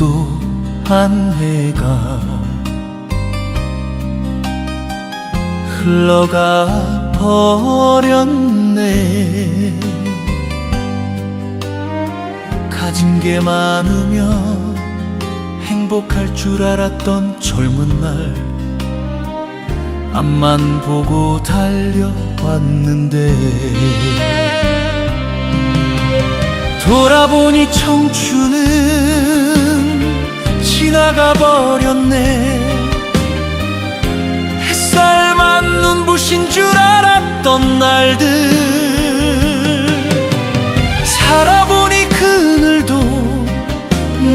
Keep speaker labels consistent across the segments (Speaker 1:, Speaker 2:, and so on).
Speaker 1: 또 한 해가 흘러가 버렸네. 가진 게 많으면 행복할 줄 알았던 젊은 날 앞만 보고 달려왔는데. 돌아보니 청춘은 지 나가 버렸네. 햇살만 눈부신 줄 알았던 날들. 살아보니 그늘도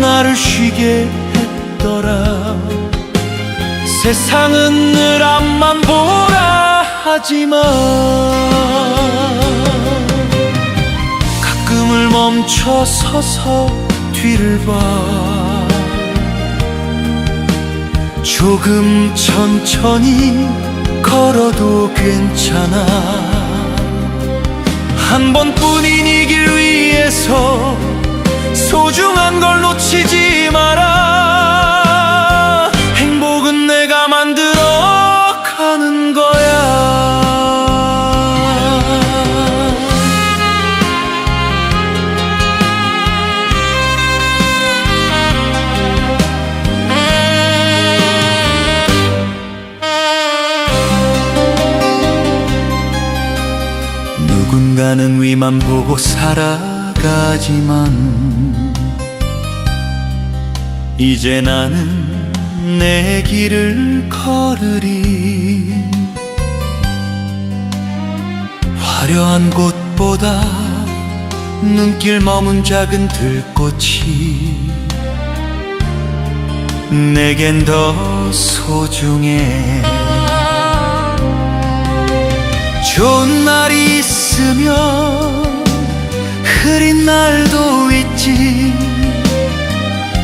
Speaker 1: 나를 쉬게 했더라. 세상은 늘 앞만 보라 하지만 가끔을 멈춰 서서 뒤를 봐 조금 천천히 걸어도 괜찮아. 한 번뿐인 이 길 위에서 소중한 걸 놓치지 누군가는 위만 보고 살아가지만 이제 나는 내 길을 걸으리. 화려한 곳보다 눈길 머문 작은 들꽃이 내겐 더 소중해. 좋은 있으면 흐린 날도 있지.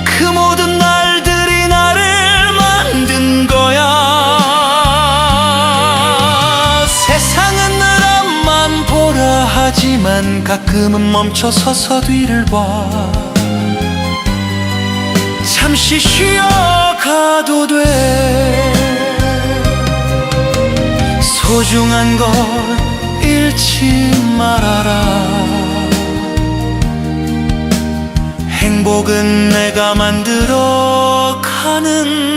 Speaker 1: 그 모든 날들이 나를 만든 거야. 세상은 늘 앞만 보라 하지만 가끔은 멈춰 서서 뒤를 봐. 잠시 쉬어가도 돼. 소중한 걸 잃지 말아라. 행복은 내가 만들어 가는